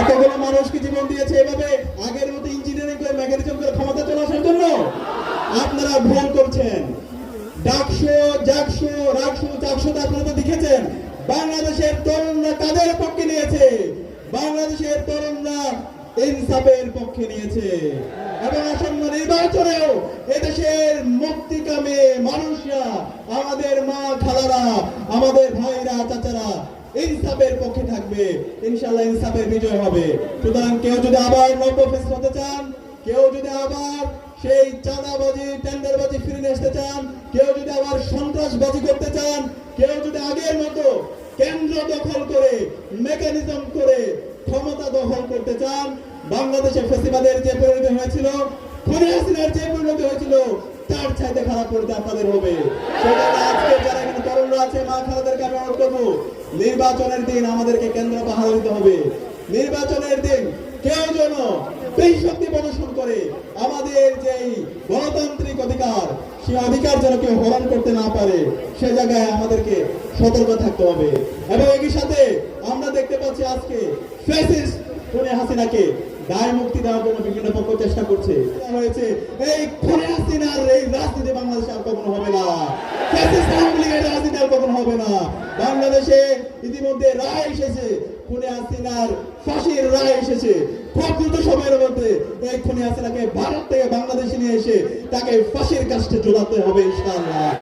এতগুলো মানুষ কি জীবন দিয়েছে এভাবে আগের মতো ইঞ্জিনিয়ারিং করে মেকানিজম করে ক্ষমতা চলে আসার জন্য? আপনারা ভুল করছেন। ডাকশো জাকশো রাকশো চাকশো আপনারা তো দেখেছেন। বাংলাদেশের তরুণরা কাদের পক্ষে নিয়েছে? বাংলাদেশের তরুণরা ইনসাফের পক্ষে নিয়েছে। এবং আসন্ন নির্বাচনেও এদেশের মুক্তিকামে মানুষরা, আমাদের মা খালারা, আমাদের ভাইরা, চাচারা ইনসাফের পক্ষে থাকবে। ইনশাল্লাহ ইনসাফের বিজয় হবে। সুতরাং কেউ যদি আবার নব্য ফেস হতে চান, কেউ যদি আবার সেই চাঁদাবাজি, টেন্ডারবাজি ফিরে আসতে চান, কেউ যদি আবার সন্ত্রাসবাজি করতে চান, কেউ যদি আগের মতো কেন্দ্র দখল করে মেকানিজম করে ক্ষমতা দখল করতে চান বাংলাদেশের ফেসিবাদের যে পরিণতি হয়েছিল, খুনি হাসিনার যে পরিণতি হয়েছিল, তার চাইতে খারাপ পরিণতি আপনাদের হবে। সেজন্য আজকে যারা এখানে তরুণরা নির্বাচনের দিন আমাদেরকে কেন্দ্র পাহারা দিতে হবে। নির্বাচনের দিন কেউ যেন বেশি শক্তি প্রদর্শন করে, আমাদের যেই গণতান্ত্রিক অধিকার, সেই অধিকার যেন কেউ হরণ করতে না পারে, সে জায়গায় আমাদেরকে সতর্ক থাকতে হবে। এবং একই সাথে আমরা দেখতে পাচ্ছি আজকে হাসিনাকে দায় মুক্তি দেওয়ার জন্য বিভিন্ন পক্ষ চেষ্টা করছে। হয়েছে, এই খুনে হাসিনার এই রাজনীতি বাংলাদেশে আর কখনো হবে না। কখনো হবে না। বাংলাদেশে ইতিমধ্যে রায় এসেছে, খুনে আসিনার ফাঁসির রায় এসেছে। খুব সময়ের মধ্যে এই খুনে হাসিনাকে ভারত থেকে বাংলাদেশে নিয়ে এসে তাকে ফাঁসির কাছে ঝোলাতে হবে ইনশাআল্লাহ।